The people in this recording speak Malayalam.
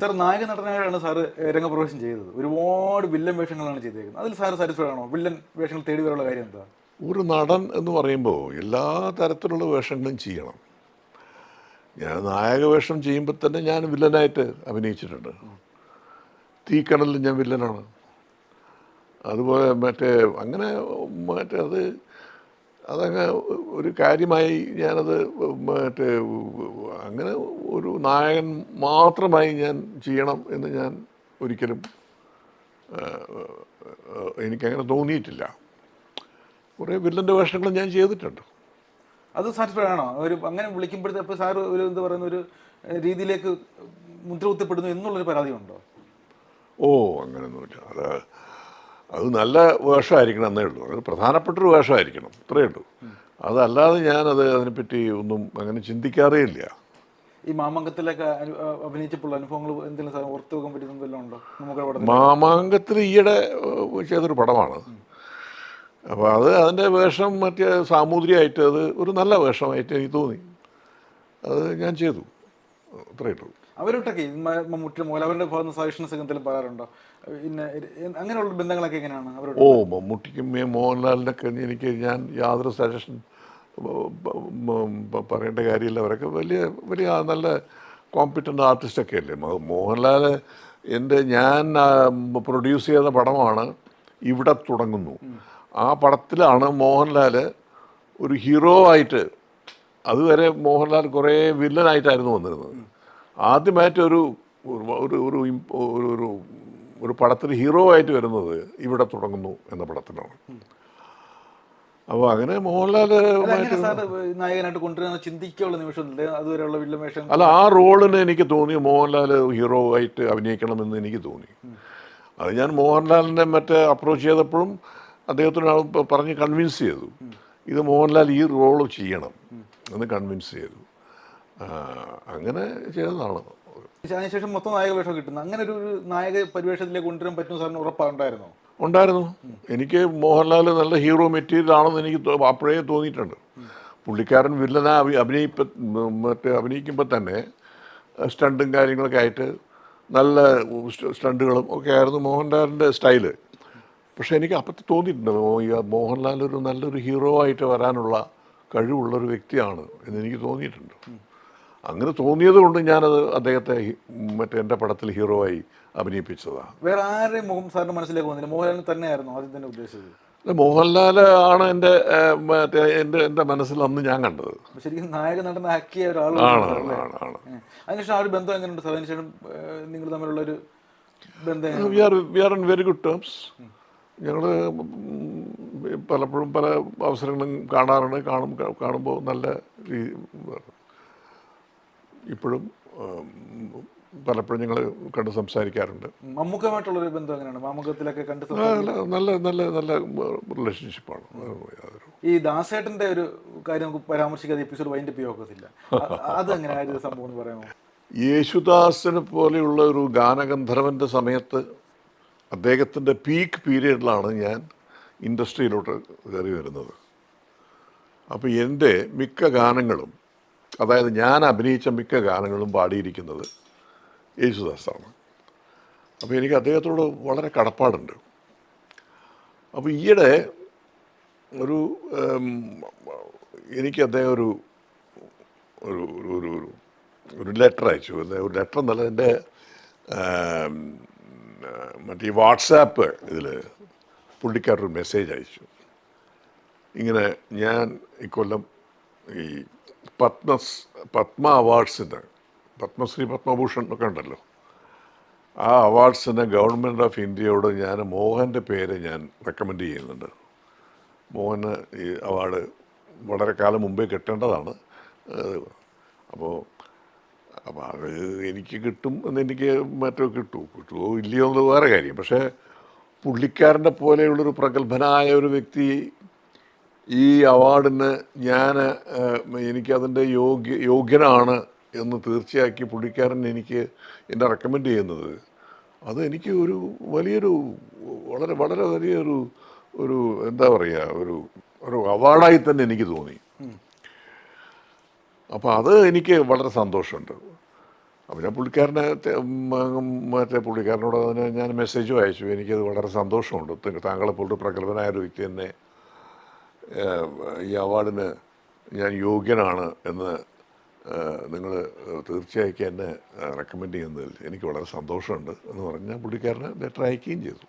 സാർ നായക നടനായാണ് സാറ് രംഗപ്രവേശം ചെയ്തത്. ഒരുപാട് വില്ലൻ വേഷങ്ങളാണ് ചെയ്തേക്കുന്നത്. അതിൽ സാറ് സാറ്റിസ്ഫൈഡ് ആണോ? വില്ലൻ വേഷങ്ങൾ തേടി വരാനുള്ള കാര്യം എന്താ? ഒരു നടൻ എന്ന് പറയുമ്പോൾ എല്ലാ തരത്തിലുള്ള വേഷങ്ങളും ചെയ്യണം. ഞാൻ നായക വേഷം ചെയ്യുമ്പോൾ തന്നെ ഞാൻ വില്ലനായിട്ട് അഭിനയിച്ചിട്ടുണ്ട്. തീക്കണലിൽ ഞാൻ വില്ലനാണ് അതുപോലെ മറ്റേ അങ്ങനെ മറ്റേ അത് അതങ്ങ് ഒരു കാര്യമായി ഞാനത് മറ്റേ അങ്ങനെ ഒരു നായകൻ മാത്രമായി ഞാൻ ചെയ്യണം എന്ന് ഞാൻ ഒരിക്കലും എനിക്കങ്ങനെ തോന്നിയിട്ടില്ല. കുറേ വില്ലന്റെ വേഷങ്ങൾ ഞാൻ ചെയ്തിട്ടുണ്ട്. അത് സാറ്റിസ്ഫൈ ആണോ? ഒരു അങ്ങനെ വിളിക്കുമ്പോഴത്തെ അപ്പോൾ സാർ ഒരു എന്താ പറയുന്ന ഒരു രീതിയിലേക്ക് മുദ്ര കുത്തപ്പെടുന്നു എന്നുള്ളൊരു പരാതി ഉണ്ടോ ഓ അങ്ങനെയൊന്നുമില്ല അത് അത് നല്ല വേഷമായിരിക്കണം എന്നേ ഉള്ളൂ. അത് പ്രധാനപ്പെട്ടൊരു വേഷമായിരിക്കണം. ഇത്രയേ ഉള്ളൂ. അതല്ലാതെ ഞാനത് അതിനെപ്പറ്റി ഒന്നും അങ്ങനെ ചിന്തിക്കാറേ ഇല്ല. ഈ മാമാങ്കത്തിലൊക്കെ അഭിനയിച്ചപ്പോൾ അനുഭവങ്ങൾ എന്തെങ്കിലും സാർ ഓർത്ത് വെക്കാൻ പറ്റുന്നതെല്ലാം ഉണ്ടോ? നമുക്ക് മാമാങ്കത്തിൽ ഈയിടെ ചെയ്തൊരു പടമാണ്. അപ്പോൾ അത് അതിന്റെ വേഷം മറ്റേ സാമൂതിരിയായിട്ട് അത് ഒരു നല്ല വേഷമായിട്ട് എനിക്ക് തോന്നി. അത് ഞാൻ ചെയ്തു. അത്രയേ ഉള്ളൂ. അവരോട്ടൊക്കെ മമ്മൂട്ടി മോഹൻ അവരുടെ ഭാഗത്ത് സജഷൻസ് എന്തെങ്കിലും പറയാറുണ്ടോ? പിന്നെ അങ്ങനെയുള്ള ബന്ധങ്ങളൊക്കെ എങ്ങനെയാണ് അവരോട്? ഓ മമ്മൂട്ടിക്കും മോഹൻലാലിനൊക്കെ എനിക്ക് ഞാൻ യാതൊരു സജഷൻ പറയേണ്ട കാര്യമില്ല. അവരൊക്കെ വലിയ വലിയ നല്ല കോമ്പിറ്റന്റ് ആർട്ടിസ്റ്റൊക്കെ അല്ലേ? മോഹൻലാൽ എന്റെ ഞാൻ പ്രൊഡ്യൂസ് ചെയ്ത പടമാണ് ഇവിടെ തുടങ്ങുന്നു. ആ പടത്തിലാണ് മോഹൻലാൽ ഒരു ഹീറോ ആയിട്ട് അതുവരെ മോഹൻലാൽ കുറേ വില്ലനായിട്ടായിരുന്നു വന്നിരുന്നത്. ആദ്യമായിട്ട് ഒരു ഒരു ഒരു ഒരു ഒരു ഒരു ഒരു പടത്തിൽ ഹീറോ ആയിട്ട് വരുന്നത് ഇവിടെ തുടങ്ങുന്നു എന്ന പടത്തിലാണ്. അപ്പോൾ അങ്ങനെ മോഹൻലാൽ സാർ നായകനായിട്ട് കൊണ്ടുവരുന്ന ചിന്തിക്കാനുള്ള നിമിഷം അതുവരെയുള്ള വില്ലൻ വേഷം അല്ല ആ റോളിന് എനിക്ക് തോന്നി മോഹൻലാൽ ഹീറോ ആയിട്ട് അഭിനയിക്കണമെന്ന് എനിക്ക് തോന്നി. അത് ഞാൻ മോഹൻലാലിനെ മറ്റേ അപ്രോച്ച് ചെയ്തപ്പോഴും അദ്ദേഹത്തിന് അത് പ- പറഞ്ഞ് കൺവിൻസ് ചെയ്തു. ഇത് മോഹൻലാൽ ഈ റോൾ ചെയ്യണം എന്ന് കൺവിൻസ് ചെയ്തു. അങ്ങനെ ചെയ്തതാണ്. അതിനുശേഷം മൊത്തം നായക വേഷം കിട്ടുന്നു. അങ്ങനെ ഒരു ഒരു നായക പരിവേഷത്തിലേക്ക് കൊണ്ടുവരാൻ പറ്റുന്ന സാറിന് ഉറപ്പാണ്ടായിരുന്നോ ഉണ്ടായിരുന്നു. എനിക്ക് മോഹൻലാൽ നല്ല ഹീറോ മെറ്റീരിയൽ ആണെന്ന് എനിക്ക് അപ്പോഴേ തോന്നിയിട്ടുണ്ട്. പുള്ളിക്കാരൻ വില്ലന അഭി അഭിനയിപ്പ മറ്റേ അഭിനയിക്കുമ്പോൾ തന്നെ സ്റ്റണ്ടും കാര്യങ്ങളൊക്കെ ആയിട്ട് നല്ല സ്റ്റ- സ്റ്റണ്ടുകളും ഒക്കെ ആയിരുന്നു മോഹൻലാലിന്റെ സ്റ്റൈൽ. പക്ഷേ എനിക്ക് അപ്പത്തെ തോന്നിയിട്ടുണ്ട് മോഹൻലാൽ ഒരു നല്ലൊരു ഹീറോ ആയിട്ട് വരാനുള്ള കഴിവുള്ളൊരു വ്യക്തിയാണ് എന്ന് എനിക്ക് തോന്നിയിട്ടുണ്ട്. അങ്ങനെ തോന്നിയത് കൊണ്ട് ഞാനത് അദ്ദേഹത്തെ മറ്റേ എന്റെ പടത്തിൽ ഹീറോ ആയി അഭിനയിപ്പിച്ചതാണ്. വേറെ ആരെയും മുഖം സാറിന്റെ മനസ്സിലേക്ക് വന്നില്ല. മോഹൻലാലിന് തന്നെയായിരുന്നു ആദ്യം തന്നെ ഉദ്ദേശിച്ചത് മോഹൻലാൽ ആണ് എന്റെ മറ്റേ എന്റെ എന്റെ മനസ്സിൽ അന്ന് ഞാൻ കണ്ടത്. ശരിക്കും നായക നടനെ ആക്കിയ ഒരാളാണ് ആണ് ആണ് ആണ് ആണ്. അതിനുശേഷം ആ ഒരു ബന്ധം എങ്ങനെയുണ്ട് സാർ? അതിനുശേഷം നിങ്ങൾ തമ്മിലുള്ള ഒരു ബന്ധം we are we are in very good terms ഞങ്ങൾ പലപ്പോഴും പല അവസരങ്ങളും കാണാറുണ്ട്. കാണും കാണുമ്പോൾ നല്ല രീ- ഇപ്പോഴും പലപ്പോഴും ഞങ്ങൾ കണ്ട് സംസാരിക്കാറുണ്ട്. മമ്മൂക്കമായിട്ടുള്ളൊരു ബന്ധം എങ്ങനെയാണ്? മാമുഖത്തിലൊക്കെ കണ്ട് നല്ല നല്ല നല്ല റിലേഷൻഷിപ്പാണ് ഈ ദാസേട്ടന്റെ ഒരു കാര്യം നമുക്ക് പരാമർശിക്കാതെ എപ്പിസോഡ് വൈൻഡ് അപ്പ് ഒക്കത്തില്ല. അത് അങ്ങനെ ആ ഒരു സംഭവം എന്ന് പറയാമോ? യേശുദാസിനെ പോലെയുള്ള ഒരു ഗാനഗന്ധർവന്റെ സമയത്ത് അദ്ദേഹത്തിന്റെ പീക്ക് പീരീഡിലാണ് ഞാൻ ഇൻഡസ്ട്രിയിലോട്ട് കയറി വരുന്നത്. അപ്പോൾ എന്റെ മിക്ക ഗാനങ്ങളും അതായത് ഞാൻ അഭിനയിച്ച മിക്ക ഗാനങ്ങളും പാടിയിരിക്കുന്നത് യേശുദാസാണ്. അപ്പോൾ എനിക്ക് അദ്ദേഹത്തോട് വളരെ കടപ്പാടുണ്ട്. അപ്പോൾ ഈയിടെ ഒരു എനിക്ക് അദ്ദേഹം ഒരു ഒരു ഒരു ഒരു ഒരു ലെറ്റർ അയച്ചു. ഒരു ലെറ്റർ എന്നല്ല എന്റെ മറ്റേ വാട്സാപ്പ് ഇതിൽ പുള്ളിക്കാരൊരു മെസ്സേജ് അയച്ചു. ഇങ്ങനെ ഞാൻ ഇക്കൊല്ലം ഈ പത്മ പത്മ അവാർഡ്സിന് പത്മശ്രീ പത്മഭൂഷൺ ഒക്കെ ഉണ്ടല്ലോ. ആ അവാർഡ്സിന് ഗവൺമെന്റ് ഓഫ് ഇന്ത്യയോട് ഞാൻ മോഹന്റെ പേര് ഞാൻ റെക്കമെൻഡ് ചെയ്യുന്നുണ്ട്. മോഹന് ഈ അവാർഡ് വളരെ കാലം മുമ്പേ കിട്ടേണ്ടതാണ്. അപ്പോൾ അപ്പോൾ അത് എനിക്ക് കിട്ടും എന്ന് എനിക്ക് മറ്റോ കിട്ടൂ. കിട്ടുമോ ഇല്ലയോ എന്നുള്ളത് വേറെ കാര്യം. പക്ഷേ പുള്ളിക്കാരന്റെ പോലെയുള്ളൊരു പ്രഗത്ഭനായ ഒരു വ്യക്തി ഈ അവാർഡിന് ഞാൻ എനിക്കതിന്റെ യോഗ്യ യോഗ്യനാണ് എന്ന് തീർച്ചയാക്കി പുള്ളിക്കാരൻ എനിക്ക് എന്നെ റെക്കമെൻഡ് ചെയ്യുന്നത്. അത് എനിക്ക് ഒരു വലിയൊരു വളരെ വളരെ വലിയൊരു ഒരു എന്താ പറയുക ഒരു ഒരു അവാർഡായി തന്നെ എനിക്ക് തോന്നി. അപ്പോൾ അത് എനിക്ക് വളരെ സന്തോഷമുണ്ട്. അപ്പോൾ ഞാൻ പുള്ളിക്കാരനെ മറ്റേ പുള്ളിക്കാരനോട് അതിന് ഞാൻ മെസ്സേജും അയച്ചു. എനിക്കത് വളരെ സന്തോഷമുണ്ട്. താങ്കളെപ്പോലൊരു പ്രഗത്ഭനായ ഒരു വ്യക്തി തന്നെ ഏഹ്, ഈ അവാർഡിന് ഞാൻ യോഗ്യനാണ് എന്ന് നിങ്ങൾ തീർച്ചയായിട്ടും എന്നെ റെക്കമെൻഡ് ചെയ്യുന്നതിൽ എനിക്ക് വളരെ സന്തോഷമുണ്ട് എന്ന് പറഞ്ഞ് ഞാൻ പുള്ളിക്കാരനെ ലെറ്റർ അയക്കുകയും ചെയ്തു.